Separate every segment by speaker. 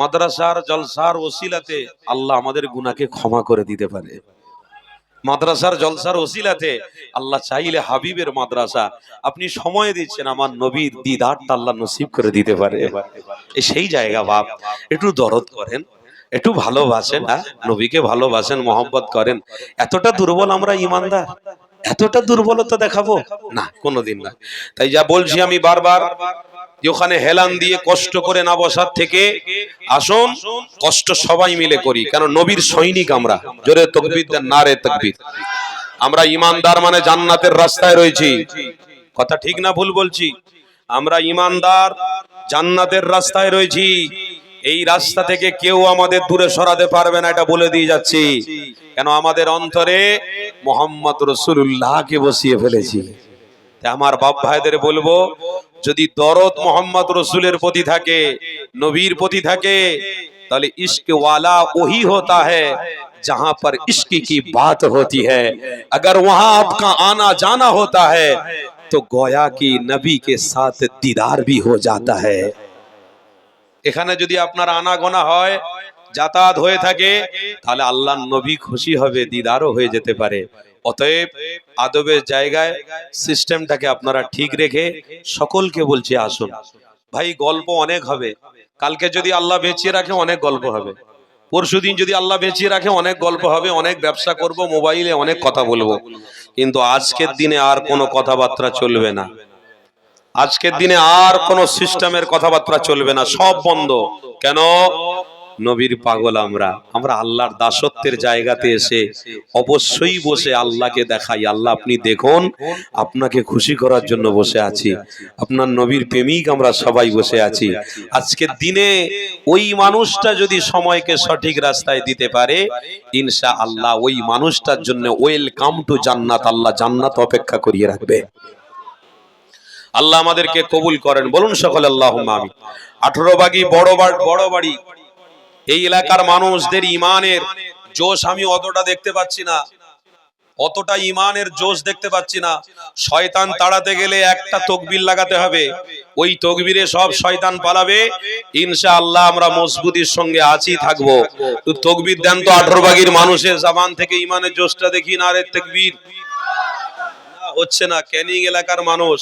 Speaker 1: মাদ্রাসার জলসার ওসিলাতে আল্লাহ আমাদের গুনাহকে ক্ষমা করে দিতে পারে। মাদ্রাসার জলসার ওসিলাতে আল্লাহ চাইলে হাবিবের মাদ্রাসা, আপনি সময় দিচ্ছেন আমার নবীর দিদারটা আল্লাহ নসিব করে দিতে পারে। সেই জায়গা বাপ, একটু দরদ করেন, একটু ভালোবাসেন হ্যাঁ? নবীকে ভালোবাসেন মোহাম্মত করেন। এতটা দুর্বল আমরা ইমানদার, এতটা দুর্বলতা দেখাবো? না, কোনোদিন না। তাই যা বলছি আমি বারবার যে ওখানে হেলান দিয়ে কষ্ট করে না বসার থেকে আসুন, কষ্ট সবাই মিলে করি। কেন? নবীর সৈনিক আমরা। জোরে তকবির না রে তকবির। আমরা ইমানদার মানে জান্নাতের রাস্তায় রয়েছি। কথা ঠিক না ভুল বলছি? আমরা ইমানদার, জান্নাতের রাস্তায় রয়েছি। এই রাস্তা থেকে কেউ আমাদের দূরে সরাতে পারবে না, এটা বলে দিয়ে যাচ্ছি। কেন? আমাদের অন্তরে মোহাম্মদ রসুল্লাহকে বসিয়ে ফেলেছি। আমার বাপ ভাইদের বলব যদি দরদ মোহাম্মদ রসুলের প্রতি থাকে নবীর প্রতি থাকে তাহলে इश्क वाला वही होता है जहां पर इश्क की बात होती है अगर वहां आपका आना जाना होता है तो गोया की नबी के साथ दीदार भी हो जाता है এখানে যদি আপনার আনাগোনা হয় যাতায়াত হয়ে থাকে, তাহলে আল্লাহ নবী খুশি হবে, দিদারও হয়ে যেতে পারে। অতএব আদবের জায়গায় সিস্টেমটাকে আপনারা ঠিক রেখে সকলকে বলছি আসুন। ভাই, গল্প অনেক হবে। কালকে যদি আল্লাহ বেঁচিয়ে রাখে, অনেক গল্প হবে। পরশুদিন যদি আল্লাহ বেঁচিয়ে রাখে, অনেক গল্প হবে, অনেক ব্যবসা করব, মোবাইলে অনেক কথা বলব। কিন্তু আজকের দিনে আর কোনো কথাবার্তা চলবে না। আজকের দিনে আর কোনো সিস্টেমের কথাবার্তা চলবে না, সব বন্ধ। কেন? নবীর পাগল আমরা। আমরা আল্লাহর দাসত্বের জায়গাতে এসে অবশ্যই বসে আল্লাহকে দেখাই। আল্লাহ, আপনি দেখুন, আপনাকে খুশি করার জন্য বসে আছি। আপনার নবীর প্রেমিক আমরা সবাই বসে আছি। আজকের দিনে ওই মানুষটা যদি সময়কে সঠিক রাস্তায় দিতে পারে ইনশা আল্লাহ ওই মানুষটার জন্য ওয়েলকাম টু জান্নাত। আল্লাহ জান্নাত অপেক্ষা করিয়ে রাখবে। আল্লাহ আমাদেরকে কবুল করেন। বলুন সকল আল্লাহ আমি আঠারো বাগি বাড়ি, বড় বাড়ি। এই এলাকার মানুষদের ইমানের জোশ আমি অতটা দেখতে পাচ্ছি না। অতটা ইমানের জোশ দেখতে পাচ্ছি না। শয়তান তাড়াতে গেলে একটা তকবির লাগাতে হবে। ওই তকবিরে সব শয়তান পালাবে। ইনশা আল্লাহ আমরা মজবুতির সঙ্গে আছি, থাকব। তো তকবির দেন তো আঠারো বাগির মানুষের জাবান থেকে ইমানের জোশটা দেখি না রে তকবির হচ্ছে না, ক্যানিং এলাকার মানুষ।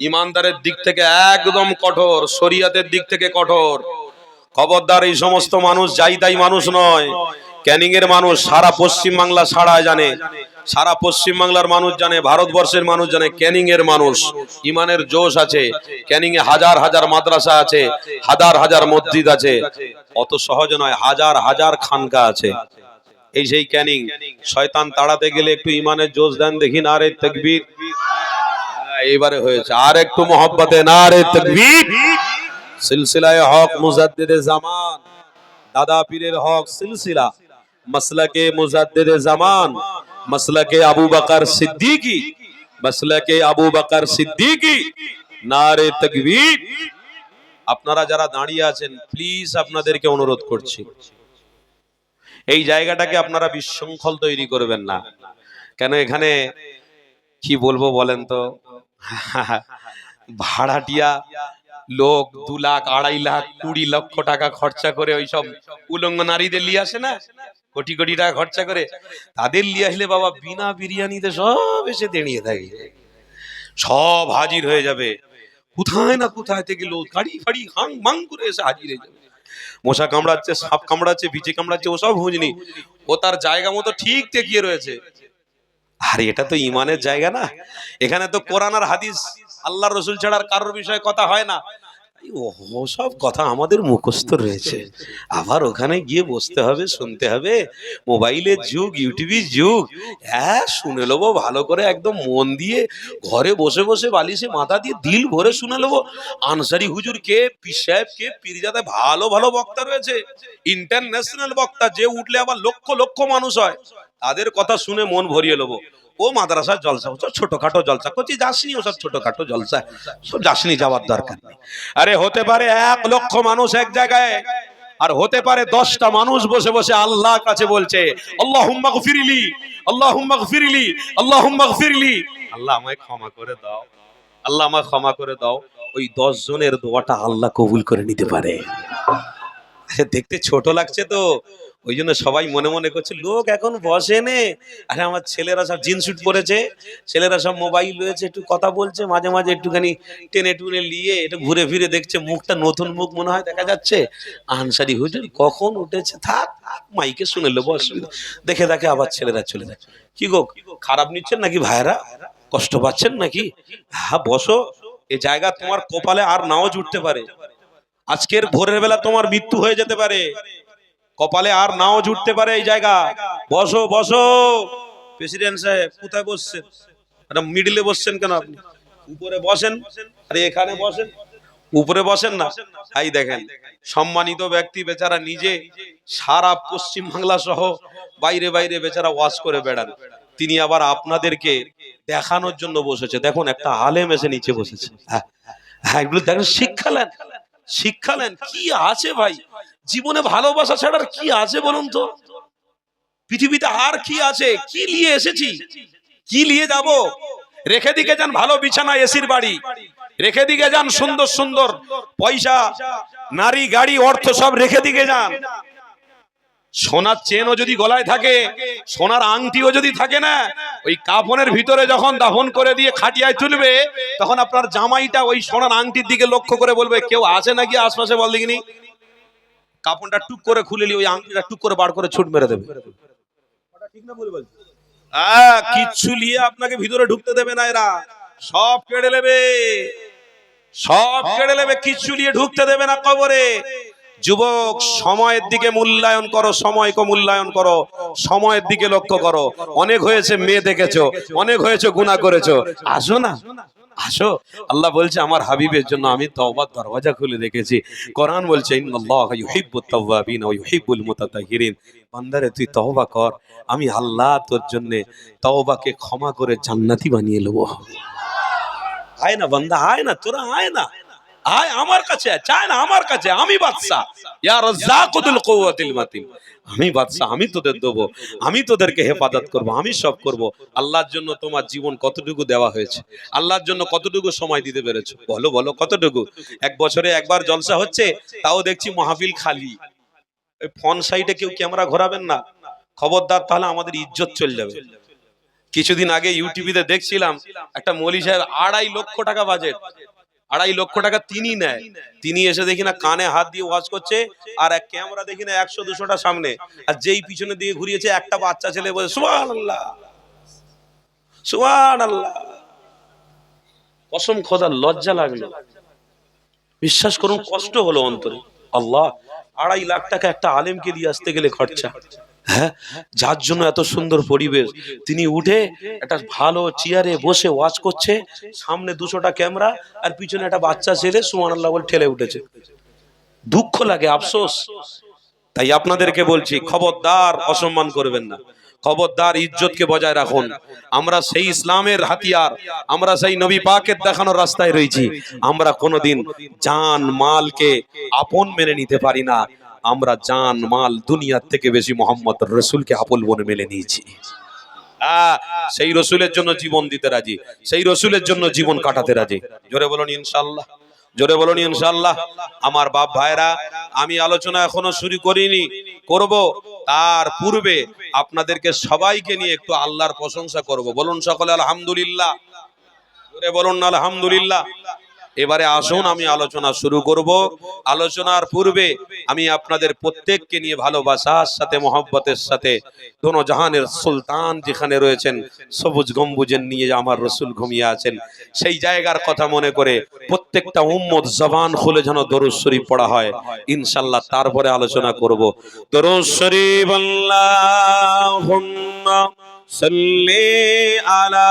Speaker 1: ইমানদারের দিক থেকে একদম কঠোর, শরিয়াতের দিক থেকে কঠোর। খবরদার এই সমস্ত মানুষ যাই তাই মানুষ নয়। ক্যানিং এর মানুষ সারা পশ্চিম বাংলা সারা জানে। সারা পশ্চিম বাংলার মানুষ জানে ভারতবর্ষের মানুষ জানে ক্যানিং এর মানুষ। ইমানের জোশ আছে ক্যানিং এ হাজার হাজার মাদ্রাসা আছে হাজার হাজার মসজিদ আছে। অত সহজ নয় হাজার হাজার খানকা আছে। এই সেই ক্যানিং শয়তান তাড়াতে গেলে একটু ইমানের জোশ দেন দেখি না রে তকবীর। হ্যাঁ, এবারে হয়েছে। আর একটু মোহব্বতে না রে তকবীর। সিলসিলায় হক মুজাদ্দিদে জামান। দাদা পীরের হক সিলসিলা। মাসলাকে মুজাদ্দিদে জামান, মাসলাকে আবু বকর সিদ্দিকী, মাসলাকে আবু বকর সিদ্দিকী। নারে তকবীর। আপনারা যারা দাঁড়িয়ে আছেন প্লিজ আপনাদেরকে অনুরোধ করছি। এই জায়গাটাকে আপনারা বিশৃঙ্খল তৈরি করবেন না। কেন এখানে, কি বলব বলেন তো? ভাড়াটিয়া লোক দু লাখ, আড়াই লাখ, কুড়ি লক্ষ টাকা খরচা করে ওই সব উলঙ্গ নারীদের নিয়ে আসে না? কোটি কোটি টাকা খরচা করে। তাদের নিয়ে আসলে বাবা বিনা বিরিয়ানিতে সব এসে দাঁড়িয়ে থাকে। সব হাজির হয়ে যাবে। কোথায় না কোথায় থেকে লোক গাড়ি ফাড়ি হাং মাং করে এসে হাজির হয়ে যাবে। মশা কামড়াচ্ছে, সাপ কামড়াচ্ছে বিচে কামড়াচ্ছে ওসব হুঁজনি ও তার জায়গা মতো ঠিক টেকিয়ে রয়েছে। আরে এটা তো ইমানের জায়গা না। এখানে তো কোরআন আর হাদিস আল্লাহ রসুল ছাড়া আর কারোর বিষয়ে কথা হয় না। ও সব কথা আমাদের মুখস্থ রয়েছে। আবার ওখানে গিয়ে বসতে হবে, শুনতে হবে। মোবাইলের যুগ, ইউটিউবের যুগ। হ্যাঁ শুনে নেব, ভালো করে একদম মন দিয়ে ঘরে বসে বসে বালিশে মাথা দিয়ে দিল ভরে শুনে নেব। আনসারি হুজুর কে, পীর সাহেব কে পীরজাদা ভালো ভালো বক্তা রয়েছে। ইন্টারন্যাশনাল বক্তা, যে উঠলে আবার লক্ষ লক্ষ মানুষ হয়। তাদের কথা শুনে মন ভরিয়ে নেব। ও মাদ্রাসার জলসা ওসব ছোটখাটো জলসা করছি যাসনি ওসব ছোটখাটো জলসা। সব যাসনি যাওয়ার দরকার নেই। আরে হতে পারে এক লক্ষ মানুষ এক জায়গায়, আর হতে পারে দশটা মানুষ বসে বসে আল্লাহ কাছে বলছে আল্লাহ হুম্মাক ফিরিলি আল্লাহ হুম্মাক ফিরিলি আল্লাহ হুম্মাক ফিরিলি আল্লাহ আমায় ক্ষমা করে দাও। আল্লাহ আমায় ক্ষমা করে দাও। ওই দশ জনের দোয়াটা আল্লাহ কবুল করে নিতে পারে। দেখতে ছোট লাগছে তো। ওই জন্য সবাই মনে মনে করছে, লোক এখন বসে নে। আরে আমার ছেলেরা সব জিন্স স্যুট পরেছে, ছেলেরা সব মোবাইল রয়েছে, একটু কথা বলছে, মাঝে মাঝে একটুখানি টেনে টুনে নিয়ে একটু ঘুরে ফিরে দেখছে, মুখটা নতুন মুখ মনে হয় দেখা যাচ্ছে। আনসারি হুজুর কখন উঠেছে? থাক মাইকে শুনে নেব, অসুবিধা। দেখে দেখে আবার ছেলেরা চলে যায়। কি গো, খারাপ নিচ্ছেন নাকি ভাইরা কষ্ট পাচ্ছেন নাকি? হ্যাঁ বসো। এ জায়গা তোমার কপালে আর নাও জুটতে পারে। আজকের ভোরের বেলা তোমার মৃত্যু হয়ে যেতে পারে। কপালে আর নাও জুটতে পারে এই জায়গা। বসো বসো। প্রেসিডেন্ট সাহেব, কোথায় বসছেন? মিডিলে বসছেন কেন আপনি? উপরে বসেন। আরে এখানে বসেন। উপরে বসেন না। এই দেখেন। সম্মানিত ব্যক্তি বেচারা নিজে সারা পশ্চিম বাংলা সহ বাইরে বাইরে বেচারা ওয়াশ করে বেড়ান। তিনি আবার আপনাদেরকে দেখানোর জন্য বসেছে। দেখুন, একটা আলেম এসে নিচে বসেছে। হ্যাঁ হ্যাঁ এগুলো দেখেন, শিক্ষা নেন। শিক্ষা কি আছে ভাই? জীবনে ভালোবাসা ছাড়া আর কি আছে বলুন তো? পৃথিবীতে আর কি আছে? কি নিয়ে এসেছি? কি নিয়ে যাব? রেখে দিকে যান ভালো বিছানা এসির বাড়ি। রেখে দিকে যান সুন্দর সুন্দর পয়সা, নারী, গাড়ি, অর্থ সব রেখে দিকে যান। সোনার চেনও যদি গলায় থাকে, সোনার আংটিও যদি থাকে না, ওই কাফনের ভিতরে যখন দাফন করে দিয়ে খাটিয়ায় তুলবে, তখন আপনার জামাইটা ওই সোনার আংটির দিকে লক্ষ্য করে বলবে, কেউ আছে নাকি আশপাশে বল দেখিনি? কাপড়টা টুক করে খুলে নিয়ে ওই আংটিটা টুক করে বার করে ছুট মেরে দেবে। আহ, কিচ্ছু নিয়ে আপনাকে ভিতরে ঢুকতে দেবে না এরা। সব কেড়ে নেবে। সব কেড়ে নেবে কিচ্ছু নিয়ে ঢুকতে দেবে না কবরে। যুবক, সময়ের দিকে মূল্যায়ন করো, সময়কে মূল্যায়ন করো, সময়ের দিকে লক্ষ্য করো। অনেক হয়েছে, মেয়ে দেখেছ, অনেক হয়েছে গুণা করেছ। আসো না, আসো। আল্লাহ বলছে, আমার হাবিবের জন্য আমি তওবার দরওয়াজা খুলে রেখেছি। কোরআন বলছে বান্দারে, তুই তওবা কর, আমি আল্লাহ তোর জন্য তওবাকে ক্ষমা করে জান্নাতি বানিয়ে নেব। আয় না বান্দা, আয় না, তোরা আয় না। আয় আমার কাছে, চায় না আমার কাছে, আমি বাদশাহ ইয়া রাজ্জাকুল কুওয়াতিল মাতিন আমি বাদশাহ আমি তোদের দেবো, আমি তোদেরকে হেফাজত করব, আমি সব করব। আল্লাহর জন্য তোমার জীবন কতটুকু দেওয়া হয়েছে? আল্লাহর জন্য কতটুকু সময় দিতে পেরেছ? বলো বলো, কতটুকু? এক বছরে একবার জলসা হচ্ছে, তাও দেখছি মাহফিল খালি। ফোন সাইডে কেউ ক্যামেরা ঘোরাবেন না। খবরদার, তাহলে আমাদের ইজ্জত চলে যাবে। কিছুদিন আগে ইউটিভিতে দেখছিলাম, একটা মলি সাহেব আড়াই লক্ষ টাকা বাজেট। আড়াই লক্ষ টাকা তিনি নেয়। তিনি এসে দেখি না কানে হাত দিয়ে ওয়াজ করছে, আর এক ক্যামেরা দেখি না একশো দুশোটা সামনে। আর যেই পিছনে দিয়ে ঘুরিয়েছে, একটা বাচ্চা ছেলে বলে সুবান আল্লাহ সুবান আল্লাহ কসম খোদার, লজ্জা লাগল। বিশ্বাস করুন, কষ্ট হলো অন্তরে। আল্লাহ, আড়াই লাখ টাকা একটা আলেমকে দিয়ে আসতে গেলে খরচা। হ্যাঁ? যার জন্য এত সুন্দর পরিবেশ। তিনি উঠে একটা ভালো চেয়ারে বসে ওয়াচ করছে। সামনে দুশোটা ক্যামেরা আর পিছনে একটা বাচ্চা ছেলে সুমান আল্লাহ বলে ঠেলে উঠেছে। দুঃখ লাগে, আফসোস। তাই আপনাদেরকে বলছি, খবরদার অসম্মান করবেন না। খবরদার ইজ্জতকে বজায় রাখুন। আমরা সেই ইসলামের হাতিয়ার, আমরা সেই নবী পাকের দেখানোর রাস্তায় রয়েছি। আমরা কোনোদিন জান, মালকে আপন মেনে নিতে পারি না। আমরা জান, মাল দুনিয়ার থেকে বেশি মোহাম্মদ রসুলকে আপন বনে মেনে নিয়েছি। সেই রসুলের জন্য জীবন দিতে রাজি, সেই রসুলের জন্য জীবন কাটাতে রাজি। জোরে বলুন ইনশাল্লাহ জোরে বলুন ইনশাল্লাহ আমার বাপ ভাইরা, আমি আলোচনা এখনও শুরু করিনি, করব। তার পূর্বে আপনাদেরকে সবাইকে নিয়ে একটু আল্লাহর প্রশংসা করব। বলুন সকলে আলহামদুলিল্লাহ। জোরে বলুন আলহামদুলিল্লাহ। এবারে আসুন, আমি আলোচনা শুরু করব। আলোচনার পূর্বে আমি আপনাদের প্রত্যেককে নিয়ে ভালোবাসার সাথে, মহব্বতের সাথে দোনো জাহানের সুলতান যেখানে রয়েছেন, সবুজ গম্বুজের নিয়ে আমার রসুল ঘুমিয়ে আছেন, সেই জায়গার কথা মনে করে প্রত্যেকটা উম্মত জবান খুলে যেন দরুদ শরীফ পড়া হয়। ইনশাল্লাহ তারপরে আলোচনা করব। দরুদ শরীফ আল্লাহুম্মা সাল্লি আলা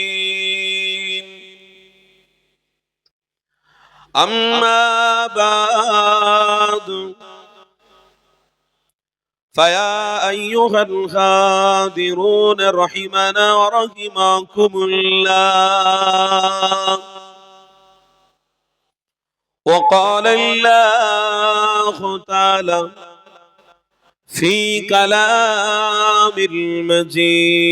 Speaker 1: أما بعد فيا أيها الخادرون رحمنا ورحمكم الله. وقال الله تعالى في كلام المجيد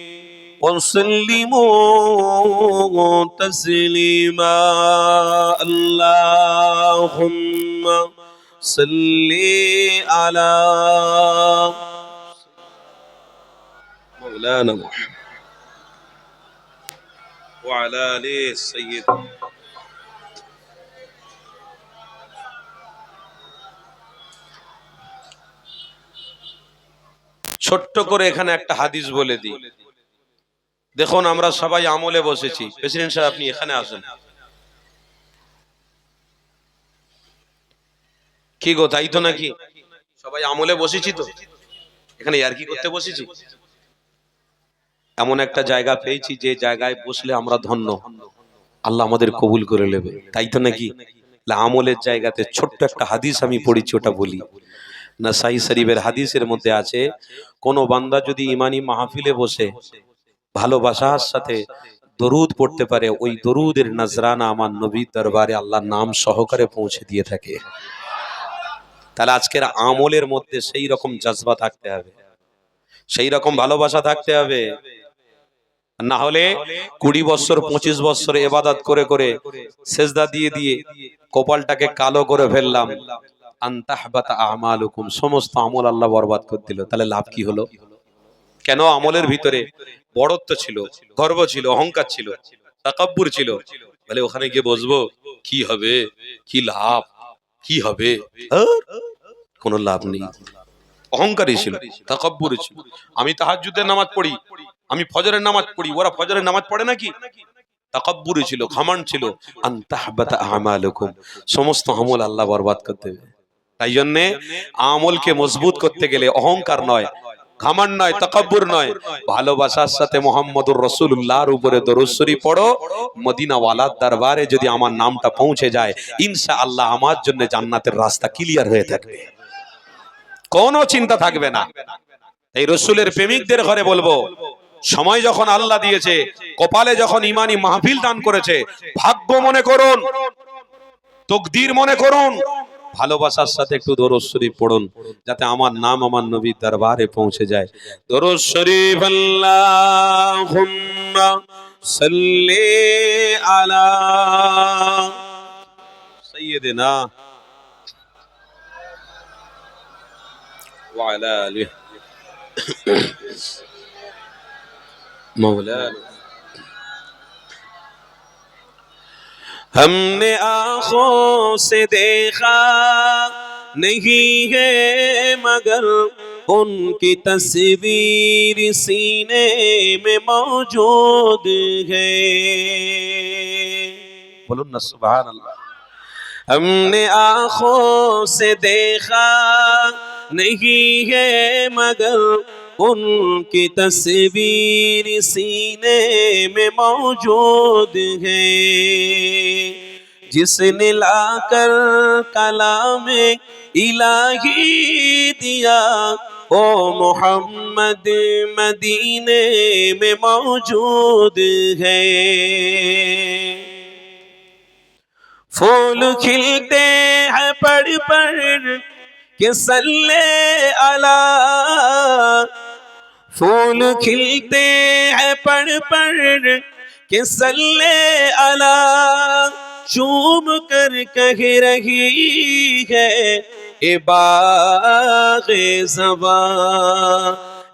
Speaker 1: وسلموا تسليما اللهم صل على مولانا محمد وعلى آله السيد ছোট্ট করে এখানে একটা হাদিস বলে দিই দেখুন, আমরা সবাই আমলে বসেছি। প্রেসিডেন্ট সাহেব, আপনি এখানে আসেন। কি গো, তাই তো নাকি? সবাই আমলে বসেছি তো? এখানে আর কি করতে বসেছি? এমন একটা জায়গা পেয়েছি, যে জায়গায় বসলে আমরা ধন্য। আল্লাহ আমাদের কবুল করে নেবে। তাই তো নাকি? আমলের জায়গাতে ছোট্ট একটা হাদিস আমি পড়েছি, ওটা বলি। না সাই শরীফের হাদিসের মধ্যে আছে, কোন বান্দা যদি ইমানি মাহফিলে বসে ভালোবাসার সাথে দরুদ পড়তে পারে, ওই দরুদের নজরানা আমার নবীর দরবারে আল্লাহর নাম সহকারে পৌঁছে দিয়ে থাকে। তাহলে আজকের আমলের মধ্যে সেই রকম জজবা থাকতে হবে, সেই রকম ভালোবাসা থাকতে হবে। না হলে কুড়ি বছর, পঁচিশ বছর এবাদাত করে করে সেজদা দিয়ে দিয়ে কপালটাকে কালো করে ফেললাম। আন্তাহবাতা আমালুকুম, সমস্ত আমল আল্লাহ বরবাদ করে দিল। তাহলে লাভ কি হলো? কেন আমলের ভিতরে বড়ত্ব ছিল, গর্ব ছিল, অহংকার ছিল, তাকাব্বুর ছিল? বলে ওখানে গিয়ে বসবো, কি হবে? কি লাভ? কি হবে? কোনো লাভ নেই। অহংকারী ছিল তাকাব্বুর ছিল। আমি তাহাজ্জুদের নামাজ পড়ি, আমি ফজরের নামাজ পড়ি, ওরা ফজরের নামাজ পড়ে নাকি? তাকাব্বুরি ছিল খামান ছিল। আন্তাহবাতা আমালুকুম, সমস্ত আমল আল্লাহ বরবাদ করতে তাই জন্যে আমলকে মজবুত করতে গেলে অহংকার নয় ঘামান নয় তাকাব্বুর নয়। ভালোবাসার সাথে মোহাম্মদুর রসুল্লাহর উপরে দরুশ্বরী পড়ো। মদিনাওয়ালার দরবারে যদি আমার নামটা পৌঁছে যায় ইনশা আল্লাহ আমার জন্য জান্নাতের রাস্তা ক্লিয়ার হয়ে থাকবে। কোনো চিন্তা থাকবে না। এই রসুলের প্রেমিকদের ঘরে বলব সময় যখন আল্লাহ দিয়েছে কপালে যখন ইমানি মাহফিল দান করেছে ভাগ্য মনে করুন তকদির মনে করুন ভালোবাসার সাথে একটু দরজ শরীফ পড়ুন, যাতে আমার নাম আমার নবীর দরবারে পৌঁছে যায়। দরজ শরীফ, আল্লাহুম্মা সাল্লি আলা সাইয়্যিদিনা ہم نے آنکھوں سے دیکھا نہیں ہے مگر ان کی تصویر سینے میں موجود ہے۔ بولو سبحان اللہ۔ ہم نے آنکھوں سے دیکھا نہیں ہے مگر ان کی تصویر سینے میں موجود ہے۔ جس نے لا کر کلام الہی دیا، او محمد مدینے میں موجود ہے۔ پھول کھلتے ہیں پڑھ پڑھ کہ سلے اللہ پھول کھلتے ہیں پڑھ پڑ کہ سلے
Speaker 2: اللہ، چوم کر کہہ رہی ہے، اے باغ زبا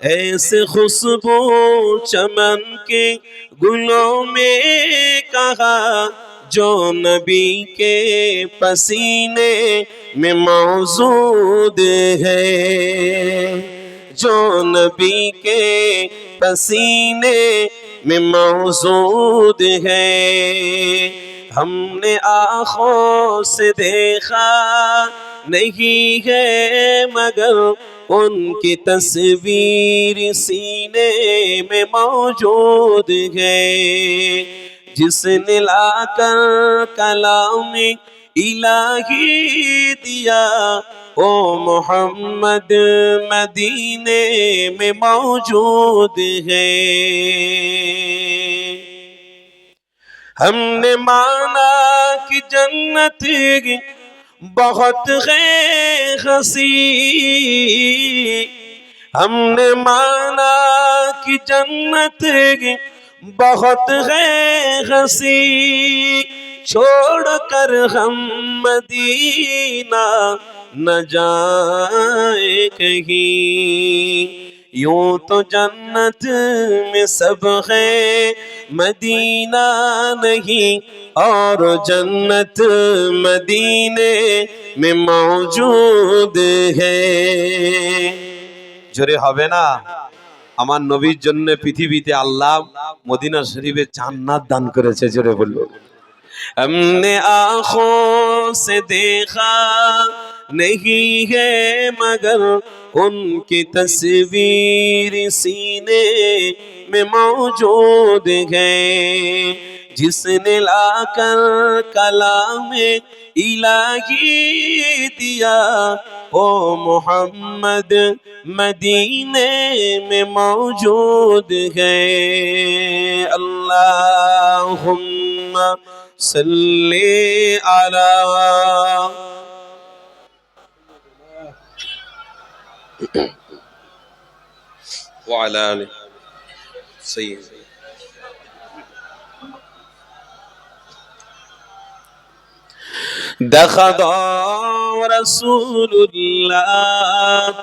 Speaker 2: ایسے خوشبو چمن کے گلوں میں کہا، جو نبی کے پسینے میں موجود ہے۔ جو نبی کے پسینے میں موجود ہے۔ ہم نے آنکھوں سے دیکھا نہیں ہے، مگر ان کی تصویر سینے میں موجود ہے۔ جس نے لا کر کلام الہی دیا ओ मोहम्मद मदीने में मौजूद है हमने माना कि जन्नत बहुत है हसी हमने माना कि जन्नत बहुत है हसी छोड़कर हम मदीना न जाए कहीं यूं तो जन्नत में सब है मदीना नहीं और जन्नत मदीने में मौजूद है
Speaker 1: জোরে হবে না আমার নবীর জন্য পৃথিবীতে আল্লাহ মদিনা শরীফে জান্নাত দান করেছে জোরে বললো
Speaker 2: हमने आंखों से देखा نہیں ہے مگر ان کی تصویر سینے میں موجود ہے۔ جس نے لا کر کلام الہی دیا، او محمد مدینے میں موجود ہے۔
Speaker 1: اللہم صلی علی وعلى آله سيد
Speaker 2: দেখা দাও রসুল্লাহ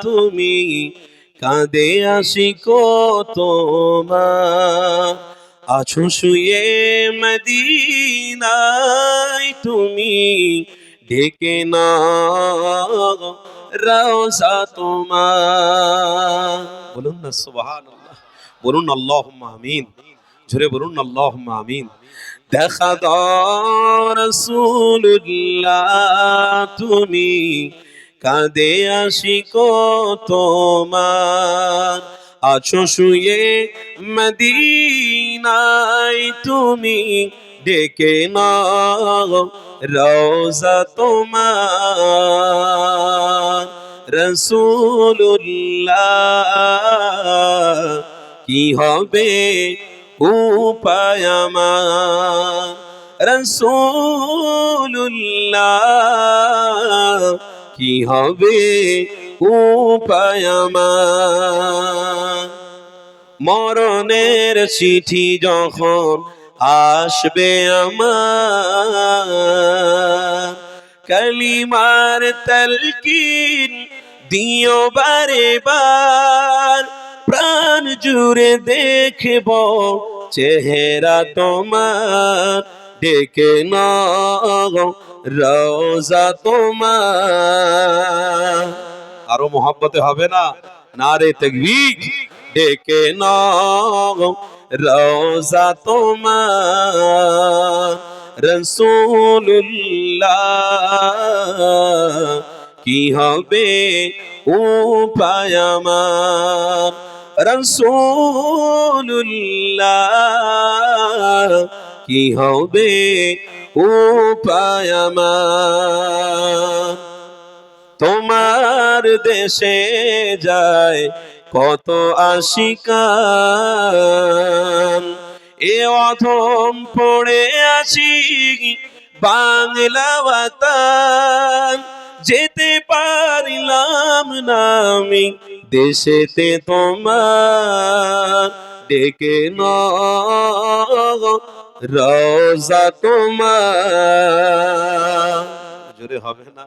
Speaker 2: তুমি কাঁদে আসি তোমার আছো শুয়ে মদিনায় তুমি ডেকে না রওজা তোমার।
Speaker 1: বলুন না, সুবহানাল্লাহ। বলুন আল্লাহুম্মা আমিন। জোরে বলুন আল্লাহুম্মা আমিন।
Speaker 2: দেখা রসুল্লাহ তুমি কাঁদে আসি তোমার। আছো শুয়ে মদিনায় তুমি ডেকে না রওজা তোমার। রসুল্লাহ কি হবে উপায় আমার? রসুল্লাহ কি হবে উপায় আমার? মরণের চিঠি যখন আসবে আমার। কালিমার তলকিন দিও বারে বার। প্রাণ জুড়ে দেখব চেহারা তোমার। ডেকে নাও রওজা তোমার।
Speaker 1: আরও মোহাব্বতে হবে না? না রে তাকবীর।
Speaker 2: ডেকে নাও রওজা তোমার রসুল্লাহ কি হবে উপায় আমার? রসুল্লাহ কি হবে উপায় আমার? তোমার দেশে যায় কত আশিকান। এ অধম পড়ে আছি বাংলা বাতান। যেতে পারিলাম না আমি দেশেতে তোমার। ডেকে ন রোজা তোমার।
Speaker 1: জোরে হবে না।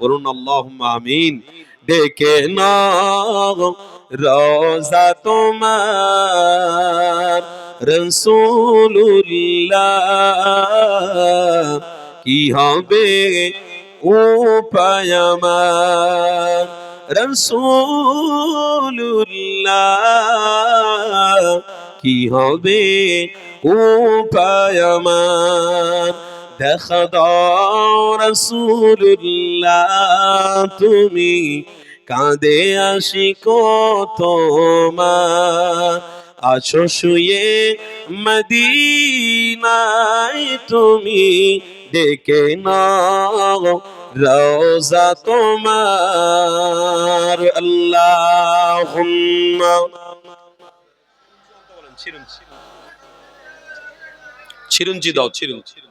Speaker 1: বলুন আল্লাহ আমিন।
Speaker 2: ডেকে নাও রোজা তোমার রসুল্লাহ কি হবে উপায় আমার রসুল্লাহ কি হবে উপায় আমার দেখা দাও রসুল্লাহ তুমি কাঁদে আসি তোমার আছো শুয়ে মদিনায় তুমি ডেকে নাও রোজা তোমার। আল্লাহ
Speaker 1: চিরঞ্জি দাও ছিরুঞ্জি